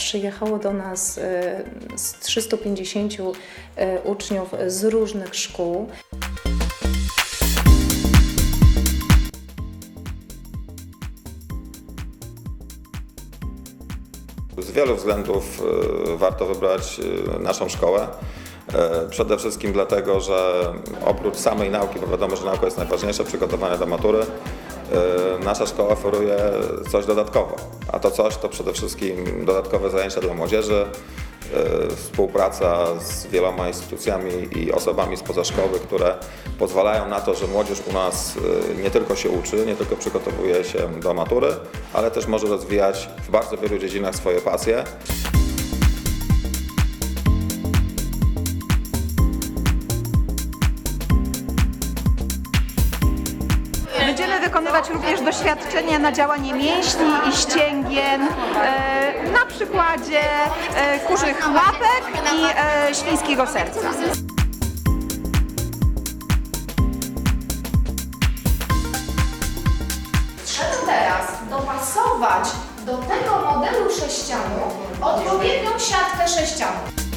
przyjechało do nas e, z 350 e, uczniów z różnych szkół. Z wielu względów e, warto wybrać naszą szkołę. Przede wszystkim dlatego, że oprócz samej nauki, bo wiadomo, że nauka jest najważniejsza, przygotowania do matury, nasza szkoła oferuje coś dodatkowo. A to coś to przede wszystkim dodatkowe zajęcia dla młodzieży, e, współpraca z wieloma instytucjami i osobami spoza szkoły, które pozwalają na to, że młodzież u nas e, nie tylko się uczy, nie tylko przygotowuje się do matury, ale też może rozwijać w bardzo wielu dziedzinach swoje pasje. Wykonywać również doświadczenia na działanie mięśni i ścięgien e, na przykładzie e, kurzych łapek i e, świńskiego serca. Trzeba teraz dopasować do tego modelu sześcianu odpowiednią siatkę sześcianu.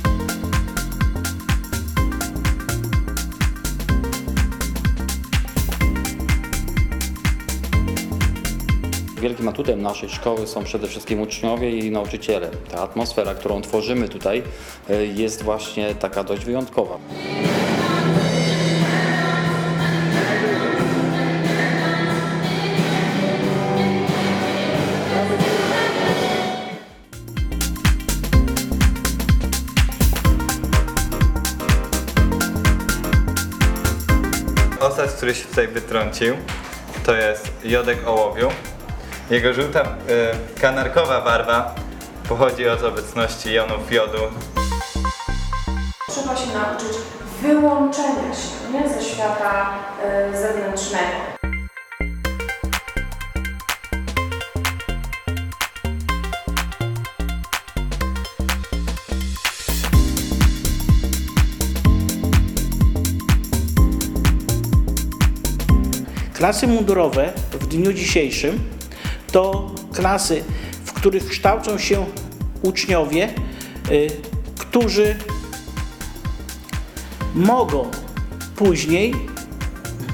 Wielkim atutem naszej szkoły są przede wszystkim uczniowie i nauczyciele. Ta atmosfera, którą tworzymy tutaj, e, jest właśnie taka dość wyjątkowa. Osad, który się tutaj wytrącił, to jest jodek ołowiu. Jego żółta y, kanarkowa barwa pochodzi od obecności jonów jodu. Trzeba się nauczyć wyłączenia się nie, ze świata e, zewnętrznego. Klasy mundurowe w dniu dzisiejszym to klasy, w których kształcą się uczniowie, y, którzy mogą później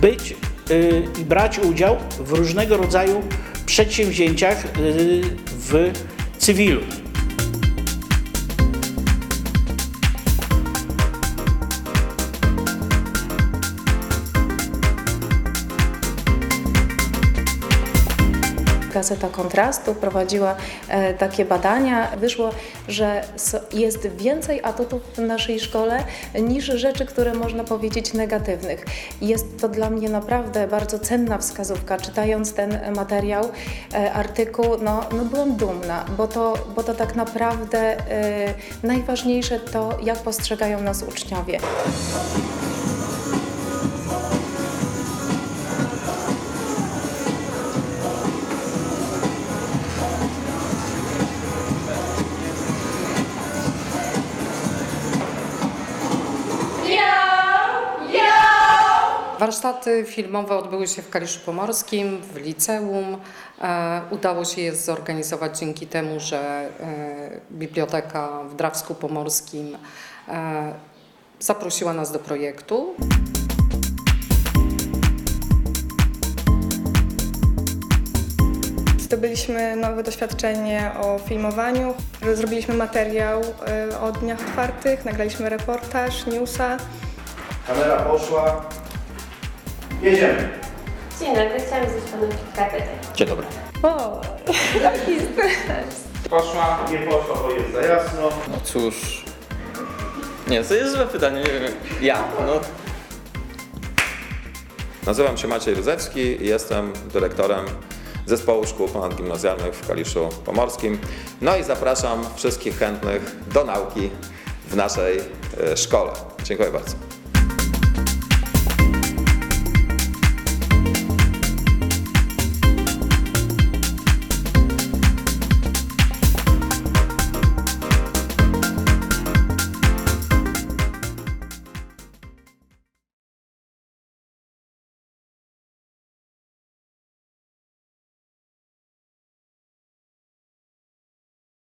być y, i brać udział w różnego rodzaju przedsięwzięciach y, w cywilu. Gazeta Kontrastu prowadziła e, takie badania. Wyszło, że jest więcej atutów w naszej szkole niż rzeczy, które można powiedzieć negatywnych. Jest to dla mnie naprawdę bardzo cenna wskazówka. Czytając ten materiał, e, artykuł, no, no byłam dumna, bo to, bo to tak naprawdę e, najważniejsze to, jak postrzegają nas uczniowie. Warsztaty filmowe odbyły się w Kaliszu Pomorskim, w liceum. E, Udało się je zorganizować dzięki temu, że e, biblioteka w Drawsku Pomorskim e, zaprosiła nas do projektu. Zdobyliśmy nowe doświadczenie o filmowaniu. Zrobiliśmy materiał o dniach otwartych, nagraliśmy reportaż, newsa. Kamera poszła. Jedziemy. Dzień dobry, chciałam zadać panu kilka pytań. Dzień dobry. Poszła, nie poszła, bo jest za jasno. No cóż. Nie, to jest złe pytanie. nie wiem. Ja, no. Nazywam się Maciej Ryzewski i jestem dyrektorem Zespołu Szkół Ponadgimnazjalnych w Kaliszu Pomorskim. No i zapraszam wszystkich chętnych do nauki w naszej e, szkole. Dziękuję bardzo.